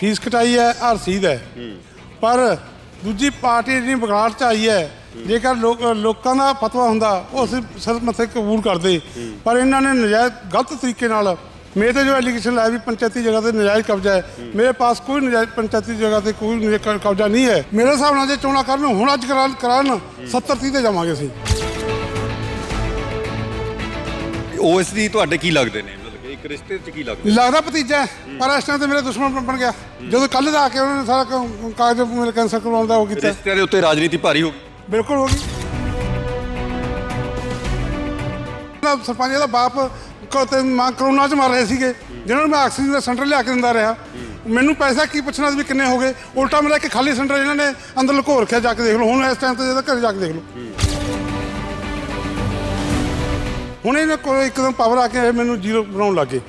Fees ਕਟਾਈ ਹੈ ਆਹ ਰਸੀਦ ਹੈ। ਪਰ ਦੂਜੀ ਪਾਰਟੀ ਜਿਹੜੀ ਬਗਾੜ ਚ ਆਈ ਹੈ ਜੇਕਰ ਲੋਕ ਲੋਕਾਂ ਦਾ ਫਤਵਾ ਹੁੰਦਾ ਉਹ ਅਸੀਂ ਸਿਰ ਮੱਥੇ ਕਬੂਲ ਕਰਦੇ। ਪਰ ਇਹਨਾਂ ਨੇ ਨਜਾਇਜ਼ ਗਲਤ ਤਰੀਕੇ ਨਾਲ ਮੇਰੇ ਤੇ ਜੋ ਐਲੀਗੇਸ਼ਨ ਲਾਇਆ ਵੀ ਪੰਚਾਇਤੀ ਜਗ੍ਹਾ ਤੇ ਨਜਾਇਜ਼ ਕਬਜ਼ਾ ਹੈ। ਮੇਰੇ ਪਾਸ ਕੋਈ ਨਜਾਇਜ਼ ਪੰਚਾਇਤੀ ਜਗ੍ਹਾ ਤੇ ਕੋਈ ਕਬਜ਼ਾ ਨਹੀਂ ਹੈ। ਮੇਰੇ ਹਿਸਾਬ ਨਾਲ ਜੇ ਚੋਣਾਂ ਕਰਨ ਹੁਣ ਅੱਜ ਕਰਾ ਕਰਾਉਣ 70 30 ਤੇ ਜਾਵਾਂਗੇ ਅਸੀਂ। ਓਐਸਡੀ ਤੁਹਾਡੇ ਕੀ ਲੱਗਦੇ ਨੇ? ਇੱਕ ਰਿਸ਼ਤੇ 'ਚ ਕੀ ਲੱਗਦੇ? ਲੱਗਦਾ ਭਤੀਜਾ ਹੈ, ਪਰ ਇਸ ਟਾਈਮ ਤੇ ਮੇਰੇ ਦੁਸ਼ਮਣ ਬਣ- ਗਿਆ। ਜਦੋਂ ਕੱਲ ਦਾ ਆ ਕੇ ਉਹਨਾਂ ਨੇ ਸਾਰਾ ਕ- ਕਾਗਜ਼ ਮੇਰੇ ਕੈਂਸਲ ਕਰਵਾਉਣ ਦਾ ਉਹ ਕੀਤਾ। ਰਿਸ਼ਤਿਆਂ ਦੇ ਉੱਤੇ ਰਾਜਨੀਤੀ ਭਾਰੀ ਹੋ ਗਈ। ਬਿਲਕੁਲ ਹੋ ਗਈ। ਨਾ ਸਰਪੰਚ ਦਾ ਬਾਪ ਕੋ ਤੇ ਮਾਂ ਕਰੋਨਾ ਚ ਮਰ ਰਹੇ ਸੀਗੇ ਜਿਹਨਾਂ ਨੂੰ ਮੈਂ ਆਕਸੀਜਨ ਦਾ ਸੈਂਟਰ ਲਿਆ ਕੇ ਦਿੰਦਾ ਰਿਹਾ। ਮੈਨੂੰ ਪੈਸਾ ਕੀ ਪੁੱਛਣਾ ਸੀ ਵੀ ਕਿੰਨੇ ਹੋ ਗਏ? ਉਲਟਾ ਮੇਰਾ ਇੱਕ ਖਾਲੀ ਸੈਂਟਰ ਇਹਨਾਂ ਨੇ ਅੰਦਰ ਲੁਕੋ ਰੱਖਿਆ ਜਾ ਕੇ ਦੇਖ ਲਓ। ਹੁਣ ਇਸ ਟਾਈਮ ਤੇ ਜਿਹਦਾ ਘਰੇ ਜਾ ਕੇ ਦੇਖ ਲਓ। ਹੁਣ ਇਹਨਾਂ ਕੋਲ ਇੱਕਦਮ ਪਾਵਰ ਆ ਕੇ ਮੈਨੂੰ ਜ਼ੀਰੋ ਬਣਾਉਣ ਲੱਗੇ।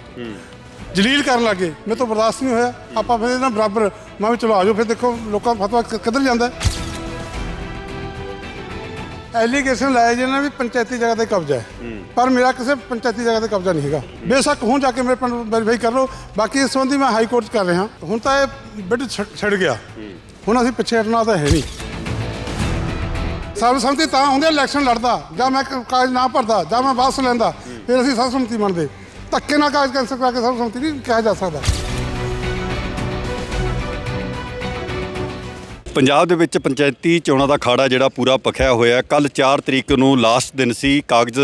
ਜਲੀਲ ਕਰਨ ਲੱਗੇ। ਮੇਰੇ ਤੋਂ ਬਰਦਾਸ਼ਤ ਨਹੀਂ ਹੋਇਆ। ਆਪਾਂ ਫਿਰ ਇਹਨਾਂ ਬਰਾਬਰ ਮੈਂ ਵੀ ਚਲੋ ਆਜੋ ਫਿਰ ਦੇਖੋ ਲੋਕਾਂ ਦਾ ਫਤਵਾ ਕਿੱਧਰ ਜਾਂਦਾ। ਐਲੀਗੇਸ਼ਨ ਲਾਇਆ ਜੀ ਇਹਨਾਂ ਵੀ ਪੰਚਾਇਤੀ ਜਗ੍ਹਾ ਤੇ ਕਬਜ਼ਾ ਹੈ। ਪਰ ਮੇਰਾ ਕਿਸੇ ਪੰਚਾਇਤੀ ਜਗ੍ਹਾ ਤੇ ਕਬਜ਼ਾ ਨਹੀਂ ਹੈਗਾ। ਬੇਸ਼ੱਕ ਹੁਣ ਜਾ ਕੇ ਮੇਰੇ ਪਿੰਡ ਵੈਰੀਫਾਈ ਕਰ ਲਓ। ਬਾਕੀ ਇਸ ਸੰਬੰਧੀ ਮੈਂ ਹਾਈ ਕੋਰਟ 'ਚ ਕਰ ਰਿਹਾ। ਹੁਣ ਤਾਂ ਇਹ ਬਿੱਡ ਛੱਡ ਗਿਆ। ਹੁਣ ਅਸੀਂ ਪਿੱਛੇ ਹਟਣਾ ਤਾਂ ਹੈ ਨਹੀਂ। ਸਰਬਸੰਮਤੀ ਤਾਂ ਹੁੰਦੀ ਹੈ ਇਲੈਕਸ਼ਨ ਲੜਦਾ, ਜਾਂ ਮੈਂ ਕਾਗਜ਼ ਨਾ ਭਰਦਾ, ਜਾਂ ਮੈਂ ਵਾਪਸ ਲੈਂਦਾ, ਫਿਰ ਅਸੀਂ ਸਰਬਸੰਮਤੀ ਮੰਨਦੇ। ਧੱਕੇ ਨਾਲ ਕਾਗਜ਼ ਕੈਂਸਲ ਕਰਾ ਕੇ ਸਰਬਸੰਮਤੀ ਨਹੀਂ ਕਿਹਾ ਜਾ ਸਕਦਾ। ਪੰਜਾਬ ਦੇ ਵਿੱਚ ਪੰਚਾਇਤੀ ਚੋਣਾਂ ਦਾ ਖਾੜਾ ਜਿਹੜਾ ਪੂਰਾ ਪਖਿਆ ਹੋਇਆ ਕੱਲ 4 ਤਰੀਕ ਨੂੰ ਲਾਸਟ ਦਿਨ ਸੀ ਕਾਗਜ਼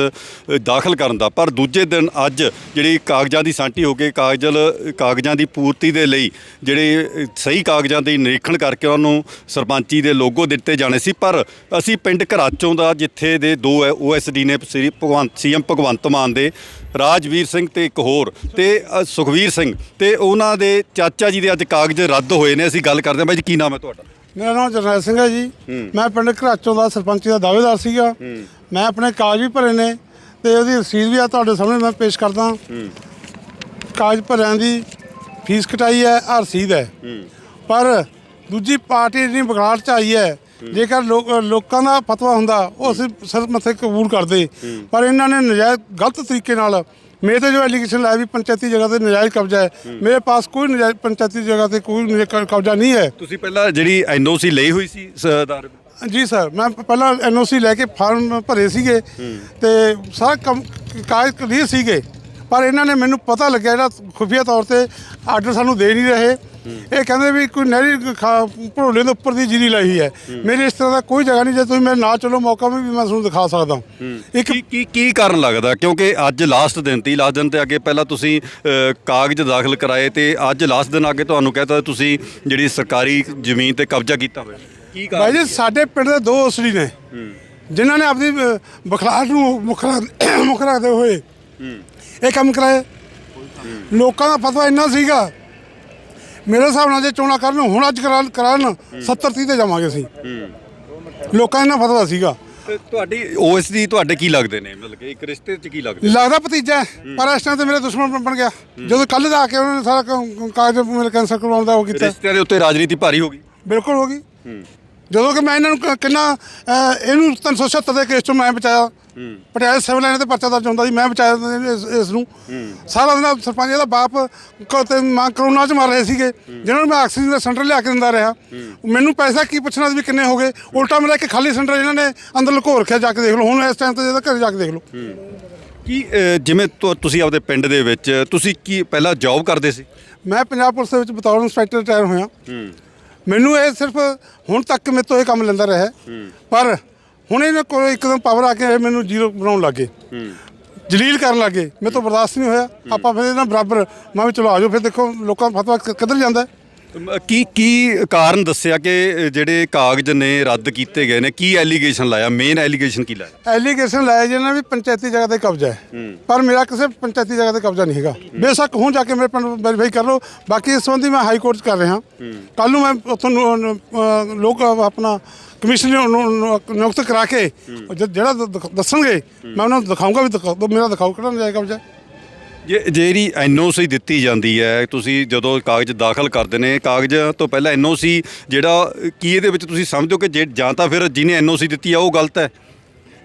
ਦਾਖਲ ਕਰਨ ਦਾ। ਪਰ ਦੂਜੇ ਦਿਨ ਅੱਜ ਜਿਹੜੀ ਕਾਗਜ਼ਾਂ ਦੀ ਸਾਂਟੀ ਹੋ ਕੇ ਕਾਗਜ਼ਲ ਕਾਗਜ਼ਾਂ ਦੀ ਪੂਰਤੀ ਦੇ ਲਈ ਜਿਹੜੇ ਸਹੀ ਕਾਗਜ਼ਾਂ ਦੇ ਨਿਰੀਖਣ ਕਰਕੇ ਉਹਨਾਂ ਨੂੰ ਸਰਪੰਚੀ ਦੇ ਲੋਗੋ ਦਿੱਤੇ ਜਾਣੇ ਸੀ। ਪਰ ਅਸੀਂ ਪਿੰਡ ਘਰਾਚੋਂ ਦਾ ਜਿੱਥੇ ਦੇ ਦੋ ਓਐਸਡੀ ਨੇ ਸ੍ਰੀ ਭਗਵੰਤ ਸੀਐਮ ਭਗਵੰਤ ਮਾਨ ਦੇ ਰਾਜਵੀਰ ਸਿੰਘ ਤੇ ਇੱਕ ਹੋਰ ਤੇ ਅ, ਸੁਖਵੀਰ ਸਿੰਘ ਤੇ ਉਹਨਾਂ ਦੇ ਚਾਚਾ ਜੀ ਦੇ ਅੱਜ ਕਾਗਜ਼ ਰੱਦ ਹੋਏ ਨੇ। ਅਸੀਂ ਗੱਲ ਕਰਦੇ ਹਾਂ। ਬਾਈ ਜੀ ਕੀ ਨਾਮ ਹੈ ਤੁਹਾਡਾ? ਮੇਰਾ ਨਾਮ ਜਰਨੈਲ ਸਿੰਘ ਹੈ ਜੀ। ਮੈਂ ਪਿੰਡ ਘਰਾਚੋਂ ਦਾ ਸਰਪੰਚੀ ਦਾ ਦਾਅਵੇਦਾਰ ਸੀਗਾ। ਮੈਂ ਆਪਣੇ ਕਾਗਜ਼ ਵੀ ਭਰੇ ਨੇ ਤੇ ਉਹਦੀ ਰਸੀਦ ਵੀ ਆ ਤੁਹਾਡੇ ਸਾਹਮਣੇ ਮੈਂ ਪੇਸ਼ ਕਰਦਾ। ਕਾਗਜ਼ ਭਰਿਆਂ ਦੀ ਫੀਸ ਕਟਾਈ ਹੈ ਆਹ ਰਸੀਦ ਹੈ। ਪਰ ਦੂਜੀ ਪਾਰਟੀ ਜਿਹੜੀ ਬਗਾੜ ਚ ਆਈ ਹੈ ਜੇਕਰ ਲੋਕ ਲੋਕਾਂ ਦਾ ਫਤਵਾ ਹੁੰਦਾ ਉਹ ਅਸੀਂ ਸਿਰ ਮੱਥੇ ਕਬੂਲ ਕਰਦੇ। ਪਰ ਇਹਨਾਂ ਨੇ ਨਜਾਇਜ਼ ਗਲਤ ਤਰੀਕੇ ਨਾਲ ਮੇਰੇ ਤੇ ਜੋ ਐਲੀਗੇਸ਼ਨ ਲਾਇਆ ਵੀ ਪੰਚਾਇਤੀ ਜਗ੍ਹਾ ਤੇ ਨਜਾਇਜ਼ ਕਬਜ਼ਾ ਹੈ। ਮੇਰੇ ਪਾਸ ਕੋਈ ਨਜਾਇਜ਼ ਪੰਚਾਇਤੀ ਜਗ੍ਹਾ ਤੇ ਕੋਈ ਨਜਾਇਜ਼ ਕ- ਕਬਜ਼ਾ ਨਹੀਂ ਹੈ। ਤੁਸੀਂ ਪਹਿਲਾਂ ਜਿਹੜੀ ਐਨਓਸੀ ਲਈ ਹੋਈ ਸੀ ਸਰਦਾਰ ਜੀ ਸਰ ਮੈਂ ਪਹਿਲਾਂ ਐਨਓਸੀ ਲੈ ਕੇ ਫਾਰਮ ਭਰੇ ਸੀਗੇ ਤੇ ਸਾਰਾ ਕੰਮ ਕਾਗਜ਼ ਕਲੀਅਰ ਸੀਗੇ। ਪਰ ਇਹਨਾਂ ਨੇ ਮੈਨੂੰ ਪਤਾ ਲੱਗਿਆ ਜਿਹੜਾ ਖੁਫੀਆ ਤੌਰ ਤੇ ਆਰਡਰ ਸਾਨੂੰ ਦੇ ਨਹੀਂ ਰਹੇ। ਇਹ ਕਹਿੰਦੇ ਵੀ ਕੋਈ ਨਹਿਰੀ ਭੜੋਲੇ ਦੇ ਉੱਪਰ ਦੀ ਜੀਰੀ ਲਾਈ ਹੈ। ਮੇਰੇ ਇਸ ਤਰ੍ਹਾਂ ਦਾ ਕੋਈ ਜਗ੍ਹਾ ਨਹੀਂ ਜੇ ਤੁਸੀਂ ਮੇਰੇ ਨਾਲ ਚਲੋ ਮੌਕਾ ਵੀ ਮੈਂ ਤੁਹਾਨੂੰ ਦਿਖਾ ਸਕਦਾ। ਇੱਕ ਕੀ ਕੀ ਕਾਰਨ ਲੱਗਦਾ? ਕਿਉਂਕਿ ਅੱਜ ਲਾਸਟ ਦਿਨ ਤੀ ਲਾਸਟ ਦਿਨ ਤੇ ਅੱਗੇ ਪਹਿਲਾਂ ਤੁਸੀਂ ਕਾਗਜ਼ ਦਾਖਲ ਕਰਾਏ ਤੇ ਅੱਜ ਲਾਸਟ ਦਿਨ ਅੱਗੇ ਤੁਹਾਨੂੰ ਕਹਤਾ ਤੁਸੀਂ ਜਿਹੜੀ ਸਰਕਾਰੀ ਜ਼ਮੀਨ ਤੇ ਕਬਜ਼ਾ ਕੀਤਾ ਹੋਇਆ। ਕੀ ਭਾਈ ਜੀ ਸਾਡੇ ਪਿੰਡ ਦੇ ਦੋ ਉਸਰੀ ਨੇ ਜਿਨ੍ਹਾਂ ਨੇ ਆਪਣੀ ਅ, ਬਖਲਾਹਟ ਨੂੰ ਮੁੱਖ ਰੱਖਦੇ ਹੋਏ ਇਹ ਕੰਮ ਕਰਾਏ ਲੋਕਾਂ ਦਾ ਫਤਵਾ ਇੰਨਾ ਸੀਗਾ। ਮੇਰੇ ਹਿਸਾਬ ਨਾਲ ਜੇ ਚੋਣਾਂ ਕਰਨ ਹੁਣ ਅੱਜ ਕਰਾ ਕਰਾਉਣ 70 30 ਤੇ ਜਾਵਾਂਗੇ ਅਸੀਂ। ਲੋਕਾਂ ਦਾ ਇੰਨਾ ਫਤਵਾ ਸੀਗਾ। ਤੇ ਤੁਹਾਡੀ ਓਐਸਡੀ ਤੁਹਾਡੇ ਕੀ ਲੱਗਦੇ ਨੇ? ਮਤਲਬ ਕਿ ਇੱਕ ਰਿਸ਼ਤੇ 'ਚ ਕੀ ਲੱਗਦੇ ਲੱਗਦਾ ਭਤੀਜਾ ਪਰ ਇਸ ਟਾਈਮ ਤੇ ਮੇਰੇ ਦੁਸ਼ਮਣ ਬਣ- ਗਿਆ। ਜਦੋਂ ਕੱਲ ਦਾ ਆ ਕੇ ਉਹਨਾਂ ਨੇ ਸਾਰਾ ਕਾਗਜ਼ ਮੇਰੇ ਕੈਂਸਲ ਕਰਵਾਉਣ ਦਾ ਉਹ ਕੀਤਾ। ਰਿਸ਼ਤਿਆਂ ਦੇ ਉੱਤੇ ਰਾਜਨੀਤੀ ਭਾਰੀ ਹੋ ਗਈ। ਬਿਲਕੁਲ ਹੋ ਗਈ। ਜਦੋਂ ਕਿ ਮੈਂ ਇਹਨਾਂ ਨੂੰ ਕ- ਕਿੰਨਾ ਅਹ, ਇਹਨੂੰ 376 ਦੇ ਕੇਸ ਤੋਂ ਮੈਂ ਬਚਾਇਆ। ਪਟਿਆਲੇ ਸਿਵਲ ਲਾਈਨ ਤੇ ਪਰਚਾ ਦਰਜ ਹੁੰਦਾ ਸੀ ਮੈਂ ਬਚਾਇਆ ਇਸ ਇਸ ਨੂੰ। ਸਾਰਾ ਦਿਨ ਸਰਪੰਚ ਦਾ ਬਾਪ ਕੋ ਤੇ ਮਾਂ ਕਰੋਨਾ ਚ ਮਰ ਰਹੇ ਸੀਗੇ ਜਿਹਨਾਂ ਨੂੰ ਮੈਂ ਆਕਸੀਜਨ ਦਾ ਸੈਂਟਰ ਲਿਆ ਕੇ ਦਿੰਦਾ ਰਿਹਾ। ਮੈਨੂੰ ਪੈਸਾ ਕੀ ਪੁੱਛਣਾ ਸੀ ਵੀ ਕਿੰਨੇ ਹੋ ਗਏ? ਉਲਟਾ ਮੇਰਾ ਇੱਕ ਖਾਲੀ ਸੈਂਟਰ ਇਹਨਾਂ ਨੇ ਅੰਦਰ ਲੁਕੋ ਰੱਖਿਆ ਜਾ ਕੇ ਦੇਖ ਲਓ। ਹੁਣ ਇਸ ਟਾਈਮ ਤੇ ਜਿਹਦਾ ਘਰੇ ਜਾ ਕੇ ਦੇਖ ਲਓ। ਕੀ ਅ, ਜਿਵੇਂ ਤੁ- ਤੁਸੀਂ ਆਪਦੇ ਪਿੰਡ ਦੇ ਵਿੱਚ ਤੁਸੀਂ ਕੀ ਪਹਿਲਾਂ ਜੌਬ ਕਰਦੇ ਸੀ? ਮੈਂ ਪੰਜਾਬ ਪੁਲਿਸ ਦੇ ਵਿੱਚ ਬਤੌਰ ਇੰਸਪੈਕਟਰ ਰਿਟਾਇਰ ਹੋਇਆ। ਮੈਨੂੰ ਇਹ ਸਿਰਫ ਹੁਣ ਤੱਕ ਮੇਰੇ ਤੋਂ ਇਹ ਕੰਮ ਲੈਂਦਾ ਰਿਹਾ। ਪਰ ਹੁਣ ਇਹਨਾਂ ਕੋਲ ਇੱਕਦਮ ਪਾਵਰ ਆ ਕੇ ਮੈਨੂੰ ਜ਼ੀਰੋ ਬਣਾਉਣ ਲੱਗੇ ਜਲੀਲ ਕਰਨ ਲੱਗੇ ਮੇਰੇ ਤੋਂ ਬਰਦਾਸ਼ਤ ਨਹੀਂ ਹੋਇਆ। ਆਪਾਂ ਫਿਰ ਇਹਨਾਂ ਬਰਾਬਰ ਮੈਂ ਵੀ ਚਲੋ ਆਜੋ ਫਿਰ ਦੇਖੋ ਲੋਕਾਂ ਦਾ ਫਤਵਾ ਕਿੱਧਰ ਜਾਂਦਾ ਕੀ ਕੀ ਕਾਰਨ ਦੱਸਿਆ ਕਿ ਜਿਹੜੇ ਕਾਗਜ਼ ਨੇ ਰੱਦ ਕੀਤੇ ਗਏ ਨੇ? ਕੀ ਐਲੀਗੇਸ਼ਨ ਲਾਇਆ? ਮੇਨ ਐਲੀਗੇਸ਼ਨ ਕੀ ਲਾਇਆ? ਐਲੀਗੇਸ਼ਨ ਲਾਇਆ ਜੀ ਇਹਨਾਂ ਵੀ ਪੰਚਾਇਤੀ ਜਗ੍ਹਾ ਤੇ ਕਬਜ਼ਾ ਹੈ। ਪਰ ਮੇਰਾ ਕਿਸੇ ਪੰਚਾਇਤੀ ਜਗ੍ਹਾ ਤੇ ਕਬਜ਼ਾ ਨਹੀਂ ਹੈਗਾ। ਬੇਸ਼ੱਕ ਹੁਣ ਜਾ ਕੇ ਮੇਰੇ ਪਿੰਡ ਵੈਰੀਫਾਈ ਕਰ ਲਓ। ਬਾਕੀ ਇਸ ਸੰਬੰਧੀ ਮੈਂ ਹਾਈ ਕੋਰਟ ਕਰ ਰਿਹਾ। ਕੱਲ ਨੂੰ ਮੈਂ ਉੱਥੋਂ ਲੋਕ ਆਪਣਾ ਕਮਿਸ਼ਨ ਨੂੰ ਨਿਯੁਕਤ ਕਰਾ ਕੇ ਜਿਹੜਾ ਦੱਸਣਗੇ ਮੈਂ ਉਹਨਾਂ ਨੂੰ ਦਿਖਾਊਂਗਾ ਵੀ ਮੇਰਾ ਦਿਖਾਓ ਕਿਹੜਾ ਜਾਏਗਾ ਕਬਜ਼ਾ ਜੇ ਜਿਹੜੀ ਐਨਓਸੀ ਦਿੱਤੀ ਜਾਂਦੀ ਹੈ ਤੁਸੀਂ ਜਦੋਂ ਕਾਗਜ਼ ਦਾਖਲ ਕਰਦੇ ਨੇ ਕਾਗਜ਼ਾਂ ਤੋਂ ਪਹਿਲਾਂ ਐਨਓਸੀ ਜਿਹੜਾ ਕੀ ਇਹਦੇ ਵਿੱਚ ਤੁਸੀਂ ਸਮਝੋ ਕਿ ਜੇ ਜਾਂ ਤਾਂ ਫਿਰ ਜਿਹਨੇ ਐਨਓਸੀ ਦਿੱਤੀ ਆ ਉਹ ਗਲਤ ਹੈ?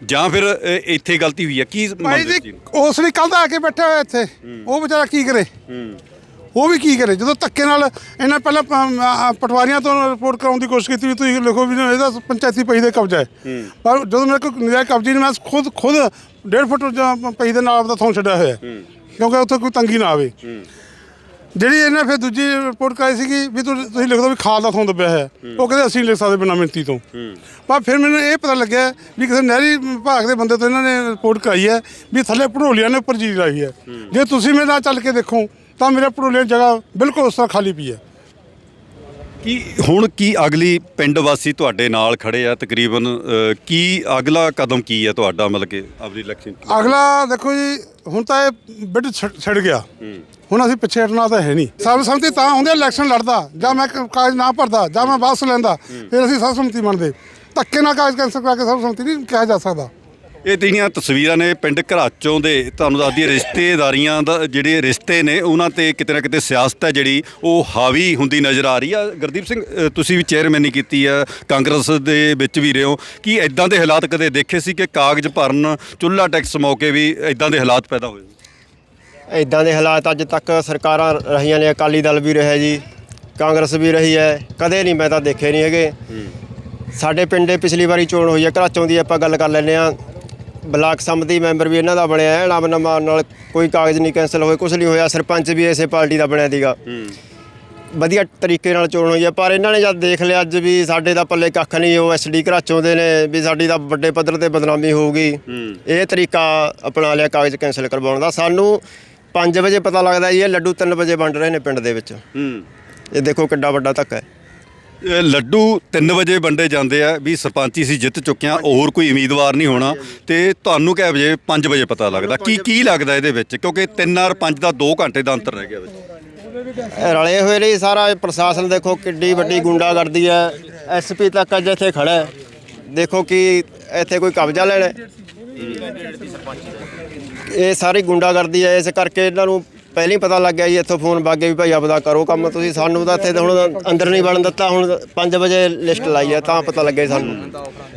ਜਾਂ ਫਿਰ ਇੱਥੇ ਗਲਤੀ ਹੋਈ ਹੈ? ਕੀ ਭਾਈ ਮੰਨਦੇ ਜੀ ਉਸ ਲਈ ਕੱਲ ਦਾ ਆ ਕੇ ਬੈਠਾ ਹੋਇਆ ਇੱਥੇ। ਉਹ ਵਿਚਾਰਾ ਕੀ ਕਰੇ? ਉਹ ਵੀ ਕੀ ਕਰੇ? ਜਦੋਂ ਧੱਕੇ ਨਾਲ ਇਹਨਾਂ ਪਹਿਲਾਂ ਪ- ਪਟਵਾਰੀਆਂ ਤੋਂ ਰਿਪੋਰਟ ਕਰਾਉਣ ਦੀ ਕੋਸ਼ਿਸ਼ ਕੀਤੀ ਵੀ ਤੁਸੀਂ ਲਿਖੋ ਵੀ ਇਹਦਾ ਪੰਚਾਇਤੀ ਪੈਸੇ ਦੇ ਕਬਜ਼ਾ ਹੈ। ਪਰ ਜਦੋਂ ਮੇਰੇ ਕੋਲ ਨਜਾਇਜ਼ ਕਬਜ਼ੇ ਨਹੀਂ ਮੈਂ ਖੁਦ ਖੁਦ 1.5 ਫੁੱਟ ਜਾਂ ਪੈਸੇ ਦੇ ਨਾਲ ਆਪਦਾ ਥੋਂ ਛੱਡਿਆ ਹੋਇਆ ਹੈ। ਕਿਉਂਕਿ ਉੱਥੇ ਕੋਈ ਤੰਗੀ ਨਾ ਆਵੇ। ਜਿਹੜੀ ਇਹਨੇ ਫਿਰ ਦੂਜੀ ਰਿਪੋਰਟ ਕਰਾਈ ਸੀਗੀ ਵੀ ਤੁ- ਤੁਸੀਂ ਲਿਖ ਦਿਓ ਵੀ ਖਾਲ ਦਾ ਥੋਂ ਦੱਬਿਆ ਹੈ। ਉਹ ਕਹਿੰਦੇ ਅਸੀਂ ਨਹੀਂ ਲਿਖ ਸਕਦੇ ਬਿਨਾਂ ਮਿੰਤੀ ਤੋਂ। ਪਰ ਫਿਰ ਮੈਨੂੰ ਇਹ ਪਤਾ ਲੱਗਿਆ ਵੀ ਕਿਸੇ ਨਹਿਰੀ ਵਿਭਾਗ ਦੇ ਬੰਦੇ ਤੋਂ ਇਹਨਾਂ ਨੇ ਰਿਪੋਰਟ ਕਰਾਈ ਹੈ ਵੀ ਥੱਲੇ ਭੜੋਲੀਆਂ ਨੇ ਉੱਪਰ ਜੀ ਲਾਈ ਹੈ। ਜੇ ਤੁਸੀਂ ਮੇਰੇ ਨਾਲ ਚੱਲ ਕੇ ਦੇਖੋ ਤਾਂ ਮੇਰੇ ਭੜੋਲੀਆਂ ਦੀ ਜਗ੍ਹਾ ਬਿਲਕੁਲ ਉਸ ਤਰ੍ਹਾਂ ਖਾਲੀ ਪਈ ਹੈ। ਕੀ ਹੁਣ ਕੀ ਅਗਲੀ ਪਿੰਡ ਵਾਸੀ ਤੁਹਾਡੇ ਨਾਲ ਖੜੇ ਆ ਤਕਰੀਬਨ ਅ, ਕੀ ਅਗਲਾ ਕਦਮ ਕੀ ਹੈ ਤੁਹਾਡਾ ਮਤਲਬ ਕਿ ਆਪਣੀ ਇਲੈਕਸ਼ਨ ਅਗਲਾ ਦੇਖੋ ਜੀ ਹੁਣ ਤਾਂ ਇਹ ਬਿੱਡ ਛ- ਛਿੜ ਗਿਆ। ਹੁਣ ਅਸੀਂ ਪਿੱਛੇ ਹਟਣਾ ਤਾਂ ਹੈ ਨਹੀਂ। ਸਰਬ ਸੰਮਤੀ ਤਾਂ ਹੁੰਦੀ ਇਲੈਕਸ਼ਨ ਲੜਦਾ ਜਾਂ ਮੈਂ ਕ- ਕਾਗਜ਼ ਨਾ ਭਰਦਾ ਜਾਂ ਮੈਂ ਵਾਪਸ ਲੈਂਦਾ ਫਿਰ ਅਸੀਂ ਸਰਬ ਸੰਮਤੀ ਮੰਨਦੇ। ਧੱਕੇ ਨਾਲ ਕਾਗਜ਼ ਕੈਂਸਲ ਕਰਾ ਕੇ ਸਰਬ ਸੰਮਤੀ ਨਹੀਂ ਕਿਹਾ ਜਾ ਸਕਦਾ। ਇਹ ਜਿਹੜੀਆਂ ਤਸਵੀਰਾਂ ਨੇ ਪਿੰਡ ਘਰਾਚੋਂ ਦੇ ਤੁਹਾਨੂੰ ਦੱਸਦੀ ਰਿਸ਼ਤੇਦਾਰੀਆਂ ਦਾ ਜਿਹੜੇ ਰਿਸ਼ਤੇ ਨੇ ਉਹਨਾਂ ਤੇ ਕਿਤੇ ਨਾ ਕਿਤੇ ਸਿਆਸਤ ਹੈ ਜਿਹੜੀ ਉਹ ਹਾਵੀ ਹੁੰਦੀ ਨਜ਼ਰ ਆ ਰਹੀ ਆ। ਗੁਰਦੀਪ ਸਿੰਘ ਤੁਸੀਂ ਵੀ ਚੇਅਰਮੈਨੀ ਕੀਤੀ ਆ ਕਾਂਗਰਸ ਦੇ ਵਿੱਚ ਵੀ ਰਹੇ ਹੋ। ਕੀ ਇਦਾਂ ਦੇ ਹਾਲਾਤ ਕਦੇ ਦੇਖੇ ਸੀ ਕਿ ਕਾਗਜ਼ ਭਰਨ ਚੁੱਲ੍ਹਾ ਟੈਕਸ ਮੌਕੇ ਵੀ ਇਦਾਂ ਦੇ ਹਾਲਾਤ ਪੈਦਾ ਹੋਏ? ਇਦਾਂ ਦੇ ਹਾਲਾਤ ਅੱਜ ਤੱਕ ਸਰਕਾਰਾਂ ਰਹੀਆਂ ਨੇ ਅਕਾਲੀ ਦਲ ਵੀ ਰਿਹਾ ਜੀ ਕਾਂਗਰਸ ਵੀ ਰਹੀ ਹੈ ਕਦੇ ਨਹੀਂ ਮੈਂ ਤਾਂ ਦੇਖੇ ਨਹੀਂ ਹੈਗੇ। ਸਾਡੇ ਪਿੰਡੇ ਪਿਛਲੀ ਵਾਰੀ ਚੋਣ ਹੋਈ ਹੈ ਘਰਾਚੋਂ ਦੀ ਆਪਾਂ ਗੱਲ ਕਰ ਲੈਂਦੇ ਆ ਬਲਾਕ ਸੰਮਤੀ ਮੈਂਬਰ ਵੀ ਇਹਨਾਂ ਦਾ ਬਣਿਆ ਹੈ ਨਾਮ ਨਮਾਨ ਨਾਲ ਕੋਈ ਕਾਗਜ਼ ਨਹੀਂ ਕੈਂਸਲ ਹੋਏ ਕੁਝ ਨਹੀਂ ਹੋਇਆ ਸਰਪੰਚ ਵੀ ਇਸੇ ਪਾਰਟੀ ਦਾ ਬਣਿਆ ਸੀਗਾ। ਵਧੀਆ ਤਰੀਕੇ ਨਾਲ ਚੋਣ ਹੋਈ ਹੈ ਪਰ ਇਹਨਾਂ ਨੇ ਜਦ ਦੇਖ ਲਿਆ ਅੱਜ ਵੀ ਸਾਡੇ ਦਾ ਪੱਲੇ ਕੱਖ ਨਹੀਂ ਉਹ ਐਸਡੀ ਘਰਾਚੋਂ ਦੇ ਨੇ ਵੀ ਸਾਡੀ ਤਾਂ ਵੱਡੇ ਪੱਧਰ ਤੇ ਬਦਨਾਮੀ ਹੋਊਗੀ। ਇਹ ਤਰੀਕਾ ਅਪਣਾ ਲਿਆ ਕਾਗਜ਼ ਕੈਂਸਲ ਕਰਵਾਉਣ ਦਾ। ਸਾਨੂੰ 5 ਵਜੇ ਪਤਾ ਲੱਗਦਾ ਜੀ ਇਹ ਲੱਡੂ 3 ਵਜੇ ਵੰਡ ਰਹੇ ਨੇ ਪਿੰਡ ਦੇ ਵਿੱਚ। ਇਹ ਦੇਖੋ ਕਿੱਡਾ ਵੱਡਾ ਧੱਕਾ ਹੈ। ਲੱਡੂ 3 ਵਜੇ ਵੰਡੇ ਜਾਂਦੇ ਆ ਵੀ ਸਰਪੰਚੀ ਸੀ ਜਿੱਤ ਚੁੱਕੇ ਆ ਹੋਰ ਕੋਈ ਉਮੀਦਵਾਰ ਨਹੀਂ ਹੋਣਾ ਤੇ ਤੁਹਾਨੂੰ ਕਿਹ ਵਜੇ 5 ਵਜੇ ਪਤਾ ਲੱਗਦਾ ਕੀ ਕੀ ਲੱਗਦਾ ਇਹਦੇ ਵਿੱਚ? ਕਿਉਂਕਿ 3 ਔਰ 5 ਦਾ 2 ਘੰਟੇ ਦਾ ਅੰਤਰ ਰਹਿ ਗਿਆ ਵਿੱਚ। ਰਲੇ ਹੋਏ ਨੇ ਜੀ ਸਾਰਾ ਇਹ ਪ੍ਰਸ਼ਾਸਨ ਦੇਖੋ ਕਿੱਡੀ ਵੱਡੀ ਗੁੰਡਾਗਰਦੀ ਹੈ। ਐਸਪੀ ਤੱਕ ਅੱਜ ਇੱਥੇ ਖੜਾ ਹੈ। ਦੇਖੋ ਕਿ ਇੱਥੇ ਕੋਈ ਕਬਜ਼ਾ ਲੈਣਾ ਹੈ। ਇਹ ਸਾਰੀ ਗੁੰਡਾਗਰਦੀ ਹੈ ਇਸ ਕਰਕੇ ਇਹਨਾਂ ਨੂੰ ਪਹਿਲਾਂ ਹੀ ਪਤਾ ਲੱਗ ਗਿਆ ਜੀ, ਇੱਥੋਂ ਫੋਨ ਵੱਗ ਗਿਆ ਵੀ ਭਾਈ ਆਪਦਾ ਕਰੋ ਕੰਮ, ਤੁਸੀਂ ਸਾਨੂੰ ਤਾਂ ਇੱਥੇ ਹੁਣ ਅੰਦਰ ਨਹੀਂ ਵੜਨ ਦਿੱਤਾ, ਹੁਣ 5 ਵਜੇ ਲਿਸਟ ਲਾਈ ਹੈ ਤਾਂ ਪਤਾ ਲੱਗਿਆ ਜੀ ਸਾਨੂੰ।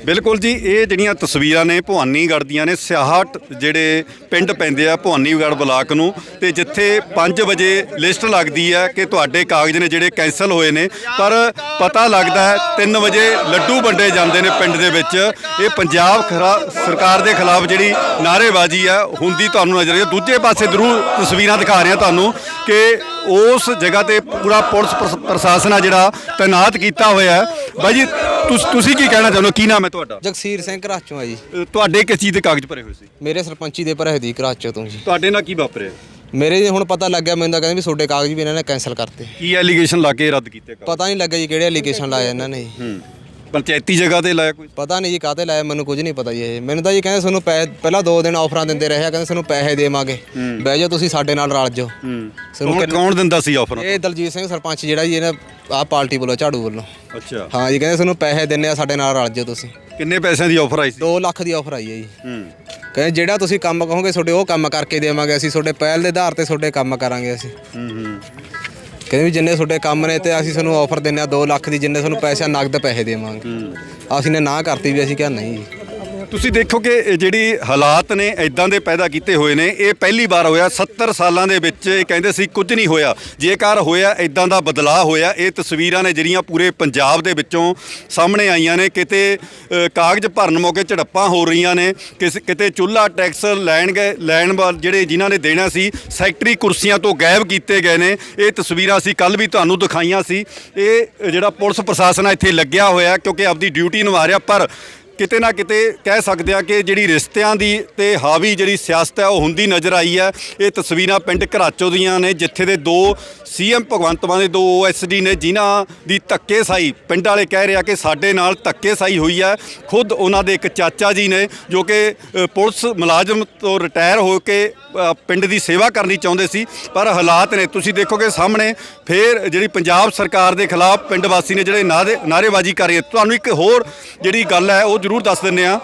ਬਿਲਕੁਲ ਜੀ, ਇਹ ਜਿਹੜੀਆਂ ਤਸਵੀਰਾਂ ਨੇ ਭਵਾਨੀਗੜ੍ਹ ਦੀਆਂ ਨੇ 66 ਜਿਹੜੇ ਪਿੰਡ ਪੈਂਦੇ ਆ ਭਵਾਨੀਗੜ੍ਹ ਬਲਾਕ ਨੂੰ, ਤੇ ਜਿੱਥੇ 5 ਵਜੇ ਲਿਸਟ ਲੱਗਦੀ ਹੈ ਕਿ ਤੁਹਾਡੇ ਕਾਗਜ਼ ਨੇ ਜਿਹੜੇ ਕੈਂਸਲ ਹੋਏ ਨੇ, ਪਰ ਪਤਾ ਲੱਗਦਾ ਹੈ 3 ਵਜੇ ਲੱਡੂ ਵੰਡੇ ਜਾਂਦੇ ਨੇ ਪਿੰਡ ਦੇ ਵਿੱਚ। ਇਹ ਪੰਜਾਬ ਖਰਾ- ਸਰਕਾਰ ਦੇ ਖਿਲਾਫ ਜਿਹੜੀ ਨਾਅਰੇਬਾਜ਼ੀ ਆ ਹੁੰਦੀ ਤੁਹਾਨੂੰ ਨਜ਼ਰ ਆ ਦੂਜੇ ਪਾਸੇ ਜ਼ਰੂਰ ਤਸਵੀਰਾਂ ਦਿਖਾ ਰਿਹਾ ਤੁਹਾਨੂੰ ਕਿ ਉਸ ਜਗ੍ਹਾ ਤੇ ਪੂਰਾ ਪੁਲਿਸ ਪ੍ਰਸ- ਪ੍ਰਸ਼ਾਸਨ ਆ ਜਿਹੜਾ ਤਾਇਨਾਤ ਕੀਤਾ ਹੋਇਆ ਹੈ। ਬਾਈ ਜੀ ਤੁਸ- ਤੁਸੀਂ ਕੀ ਕਹਿਣਾ ਚਾਹੁੰਦੇ ਹੋ? ਕੀ ਨਾਮ ਹੈ ਤੁਹਾਡਾ? ਜਗਸੀਰ ਸਿੰਘ ਘਰਾਚੋਂ ਆ ਜੀ। ਅ, ਤੁਹਾਡੇ ਕਿਸ ਚੀਜ਼ ਦੇ ਕਾਗਜ਼ ਭਰੇ ਹੋਏ ਸੀ? ਮੇਰੇ ਸਰਪੰਚੀ ਦੇ ਭਰੇ ਦੀ ਘਰਾਚੋਂ ਤੋਂ ਜੀ। ਤੁਹਾਡੇ ਨਾਲ ਕੀ ਵਾਪਰਿਆ? ਮੇਰੇ ਜੀ ਹੁਣ ਪਤਾ ਲੱਗਿਆ ਮੈਨੂੰ ਤਾਂ ਕਹਿੰਦੇ ਵੀ ਤੁਹਾਡੇ ਕਾਗਜ਼ ਵੀ ਇਹਨਾਂ ਨੇ ਕੈਨਸਲ ਕਰਤੇ। ਕੀ ਐਲੀਗੇਸ਼ਨ ਲਾ ਕੇ ਰੱਦ ਕੀਤੇ ਕਾਗਜ਼? ਪਤਾ ਨਹੀਂ ਲੱਗਾ ਜੀ ਕਿਹੜੇ ਐਲੀਗੇਸ਼ਨ ਲਾਏ ਇਹਨਾਂ ਨੇ ਜੀ। ਹੂੰ। ਪੰਚਾਇਤੀ ਜਗ੍ਹਾ ਤੇ ਲਾਇਆ ਕੋਈ? ਪਤਾ ਨਹੀਂ ਜੀ ਕਾਹਤੇ ਲਾਇਆ ਮੈਨੂੰ ਕੁਝ ਨਹੀਂ ਪਤਾ ਜੀ ਇਹ। ਮੈਨੂੰ ਤਾਂ ਜੀ ਕਹਿੰਦੇ ਤੁਹਾਨੂੰ ਪੈ ਪਹਿਲਾਂ ਦੋ ਦਿਨ ਆਫਰਾਂ ਦਿੰਦੇ ਰਹੇ ਆ ਕਹਿੰਦੇ ਤੁਹਾਨੂੰ ਪੈਸੇ ਦੇਵਾਂਗੇ। ਬਹਿ ਜਾਓ ਤੁਸੀਂ ਸਾਡੇ ਨਾਲ ਰਲ ਜਾਓ। ਹੂੰ। ਤੁਹਾਨੂੰ ਕੌਣ ਕੌਣ ਦਿੰਦਾ ਸੀ ਆਫਰ? ਇਹ ਦਲਜੀਤ ਸਿੰਘ ਸਰਪੰਚ ਜਿਹੜਾ ਜੀ ਇਹਨਾਂ ਆਹ ਪਾਰਟੀ ਵੱਲੋਂ ਝਾੜੂ ਵੱਲੋਂ। ਅੱਛਾ। ਹਾਂ ਜੀ ਕਹਿੰਦੇ ਤੁਹਾਨੂੰ ਪੈਸੇ ਦਿੰਨੇ ਆ ਸਾਡੇ ਨਾਲ ਰਲ ਜਾਓ ਤੁਸੀਂ। ਕਿੰਨੇ ਪੈਸਿਆਂ ਦੀ ਆਫਰ ਆਈ ਸੀ? 2 ਲੱਖ ਦੀ ਆਫਰ ਆਈ ਹੈ ਜੀ। ਹੂੰ। ਕਹਿੰਦੇ ਜਿਹੜਾ ਤੁਸੀਂ ਕੰਮ ਕਹੋਗੇ ਤੁਹਾਡੇ ਉਹ ਕੰਮ ਕਰਕੇ ਦੇਵਾਂਗੇ ਅਸੀਂ ਤੁਹਾਡੇ ਪਹਿਲ ਦੇ ਆਧਾਰ ਤੇ ਤੁਹਾਡੇ ਕੰਮ ਕਰਾਂਗੇ ਅਸੀਂ। ਹੂੰ ਹੂੰ। ਕਹਿੰਦੇ ਵੀ ਜਿੰਨੇ ਤੁਹਾਡੇ ਕੰਮ ਨੇ ਤੇ ਅਸੀਂ ਤੁਹਾਨੂੰ ਆਫਰ ਦਿੰਨੇ ਆ 2 ਲੱਖ ਦੀ ਜਿੰਨੇ ਤੁਹਾਨੂੰ ਪੈਸਾ ਨਗਦ ਪੈਸੇ ਦੇਵਾਂਗੇ। ਅਸੀਂ ਨੇ ਨਾ ਕਰਤੀ ਵੀ ਅਸੀਂ ਕਿਹਾ ਨਹੀਂ। ਜੀ ਤੁਸੀਂ ਦੇਖੋ ਕਿ ਇਹ ਜਿਹੜੀ ਹਾਲਾਤ ਨੇ ਇਦਾਂ ਦੇ ਪੈਦਾ ਕੀਤੇ ਹੋਏ ਨੇ। ਇਹ ਪਹਿਲੀ ਵਾਰ ਹੋਇਆ 70 ਸਾਲਾਂ ਦੇ ਵਿੱਚ। ਇਹ ਕਹਿੰਦੇ ਸੀ ਕੁਝ ਨਹੀਂ ਹੋਇਆ। ਜੇਕਰ ਹੋਇਆ ਇਦਾਂ ਦਾ ਬਦਲਾਅ ਹੋਇਆ ਇਹ ਤਸਵੀਰਾਂ ਨੇ ਜਿਹੜੀਆਂ ਪੂਰੇ ਪੰਜਾਬ ਦੇ ਵਿੱਚੋਂ ਸਾਹਮਣੇ ਆਈਆਂ ਨੇ। ਕਿਤੇ ਅ, ਕਾਗਜ਼ ਭਰਨ ਮੌਕੇ ਝੜਪਾਂ ਹੋ ਰਹੀਆਂ ਨੇ। ਕਿਸ ਕਿਤੇ ਚੁੱਲ੍ਹਾ ਟੈਕਸ ਲੈਣ ਗਏ ਲੈਣ ਵਾਲ ਜਿਹੜੇ ਜਿਨ੍ਹਾਂ ਨੇ ਦੇਣਾ ਸੀ ਸੈਕਟਰੀ ਕੁਰਸੀਆਂ ਤੋਂ ਗਾਇਬ ਕੀਤੇ ਗਏ ਨੇ। ਇਹ ਤਸਵੀਰਾਂ ਅਸੀਂ ਕੱਲ ਵੀ ਤੁਹਾਨੂੰ ਦਿਖਾਈਆਂ ਸੀ। ਇਹ ਜਿਹੜਾ ਪੁਲਿਸ ਪ੍ਰਸ਼ਾਸਨ ਆ ਇੱਥੇ ਲੱਗਿਆ ਹੋਇਆ ਕਿਉਂਕਿ ਆਪਦੀ ਡਿਊਟੀ ਨਿਭਾ ਰਿਹਾ ਪਰ ਕਿਤੇ ਨਾ ਕਿਤੇ ਕਹਿ ਸਕਦੇ ਆ ਕਿ ਜਿਹੜੀ ਰਿਸ਼ਤਿਆਂ ਦੀ ਤੇ ਹਾਵੀ ਜਿਹੜੀ ਸਿਆਸਤ ਹੈ ਉਹ ਹੁੰਦੀ ਨਜ਼ਰ ਆਈ ਹੈ। ਇਹ ਤਸਵੀਰਾਂ ਪਿੰਡ ਘਰਾਚੋ ਦੀਆਂ ਨੇ, ਜਿੱਥੇ ਦੇ ਦੋ ਸੀਐਮ ਭਗਵੰਤ ਮਾਨ ਦੇ ਦੋ ਓਐਸਡੀ ਨੇ, ਜਿਨ੍ਹਾਂ ਦੀ ਧੱਕੇਸਾਈ ਪਿੰਡ ਵਾਲੇ ਕਹਿ ਰਿਹਾ ਕਿ ਸਾਡੇ ਨਾਲ ਧੱਕੇਸਾਈ ਹੋਈ ਹੈ। ਖੁਦ ਉਹਨਾਂ ਦੇ ਇੱਕ ਚਾਚਾ ਜੀ ਨੇ, ਜੋ ਕਿ ਪੁਲਿਸ ਮੁਲਾਜ਼ਮ ਤੋਂ ਰਿਟਾਇਰ ਹੋ ਕੇ ਪਿੰਡ ਦੀ ਸੇਵਾ ਕਰਨੀ ਚਾਹੁੰਦੇ ਸੀ। ਪਰ ਹਾਲਾਤ ਨੇ, ਤੁਸੀਂ ਦੇਖੋਗੇ ਸਾਹਮਣੇ, ਫੇਰ ਜਿਹੜੀ ਪੰਜਾਬ ਸਰਕਾਰ ਦੇ ਖਿਲਾਫ ਪਿੰਡ ਵਾਸੀ ਨੇ ਜਿਹੜੇ ਨਾਅਰੇ, ਨਾਅਰੇਬਾਜ਼ੀ ਕਰ ਰਹੇ ਤੁਹਾਨੂੰ ਇੱਕ ਹੋਰ ਜਿਹੜੀ ਗੱਲ ਹੈ, ਉਹ ਜ਼ਰੂਰ ਦੱਸ ਦਿੰਨੇ ਆ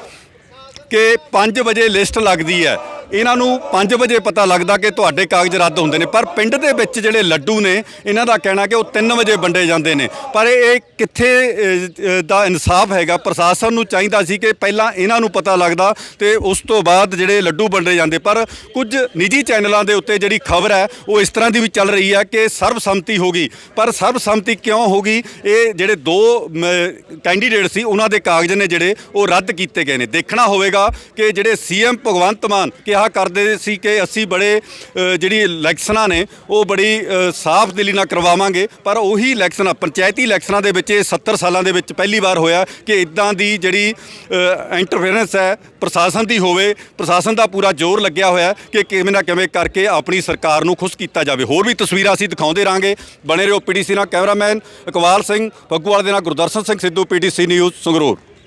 ਕਿ 5 ਵਜੇ ਲਿਸਟ ਲੱਗਦੀ ਹੈ। ਇਹਨਾਂ ਨੂੰ 5 ਵਜੇ ਪਤਾ ਲੱਗਦਾ ਕਿ ਤੁਹਾਡੇ ਕਾਗਜ਼ ਰੱਦ ਹੁੰਦੇ ਨੇ, ਪਰ ਪਿੰਡ ਦੇ ਵਿੱਚ ਜਿਹੜੇ ਲੱਡੂ ਨੇ, ਇਹਨਾਂ ਦਾ ਕਹਿਣਾ ਕਿ ਉਹ 3 ਵਜੇ ਵੰਡੇ ਜਾਂਦੇ ਨੇ। ਪਰ ਇਹ ਕਿੱਥੇ ਦਾ ਇਨਸਾਫ ਹੈਗਾ? ਪ੍ਰਸ਼ਾਸਨ ਨੂੰ ਚਾਹੀਦਾ ਸੀ ਕਿ ਪਹਿਲਾਂ ਇਹਨਾਂ ਨੂੰ ਪਤਾ ਲੱਗਦਾ ਤੇ ਉਸ ਤੋਂ ਬਾਅਦ ਜਿਹੜੇ ਲੱਡੂ ਵੰਡੇ ਜਾਂਦੇ। ਪਰ ਕੁਝ ਨਿੱਜੀ ਚੈਨਲਾਂ ਦੇ ਉੱਤੇ ਜਿਹੜੀ ਖਬਰ ਹੈ, ਉਹ ਇਸ ਤਰ੍ਹਾਂ ਦੀ ਵੀ ਚੱਲ ਰਹੀ ਹੈ ਕਿ ਸਰਬਸੰਮਤੀ ਹੋ ਗਈ। ਪਰ ਸਰਬਸੰਮਤੀ ਕਿਉਂ ਹੋ ਗਈ? ਇਹ ਜਿਹੜੇ ਦੋ ਕੈਂਡੀਡੇਟ ਸੀ, ਉਹਨਾਂ ਦੇ ਕਾਗਜ਼ ਨੇ ਜਿਹੜੇ ਉਹ ਰੱਦ ਕੀਤੇ ਗਏ ਨੇ। ਦੇਖਣਾ ਹੋਵੇਗਾ ਕਿ ਜਿਹੜੇ ਸੀਐਮ ਭਗਵੰਤ ਮਾਨ, ਕਿ ਕਿਹਾ ਕਰਦੇ ਸੀ ਕਿ ਅਸੀਂ ਬੜੇ ਜਿਹੜੀ ਇਲੈਕਸ਼ਨਾਂ ਨੇ, ਉਹ ਬੜੀ ਸਾਫ਼ ਦਿਲੀ ਨਾਲ ਕਰਵਾਵਾਂਗੇ। ਪਰ ਉਹੀ ਇਲੈਕਸ਼ਨਾਂ, ਪੰਚਾਇਤੀ ਇਲੈਕਸ਼ਨਾਂ ਦੇ ਵਿੱਚ ਇਹ 70 ਸਾਲਾਂ ਦੇ ਵਿੱਚ ਪਹਿਲੀ ਵਾਰ ਹੋਇਆ ਕਿ ਇਦਾਂ ਦੀ ਜਿਹੜੀ ਇੰਟਰਫੇਰੈਂਸ ਹੈ, ਪ੍ਰਸ਼ਾਸਨ ਦੀ ਹੋਵੇ, ਪ੍ਰਸ਼ਾਸਨ ਦਾ ਪੂਰਾ ਜ਼ੋਰ ਲੱਗਿਆ ਹੋਇਆ ਕਿ ਕਿਵੇਂ ਨਾ ਕਿਵੇਂ ਕਰਕੇ ਆਪਣੀ ਸਰਕਾਰ ਨੂੰ ਖੁਸ਼ ਕੀਤਾ ਜਾਵੇ। ਹੋਰ ਵੀ ਤਸਵੀਰਾਂ ਅਸੀਂ ਦਿਖਾਉਂਦੇ ਰਾਂਗੇ। ਬਣੇ ਰਹੋ ਪੀਡੀਸੀ ਨਾਲ ਕੈਮਰਾਮੈਨ ਇਕਬਾਲ ਸਿੰਘ, ਫੱਗੂਵਾਲ ਦੇ ਨਾਲ ਗੁਰਦਰਸ਼ਨ ਸਿੰਘ ਸਿੱਧੂ, ਪੀਡੀਸੀ ਨਿਊਜ਼ ਸੰਗਰੂਰ।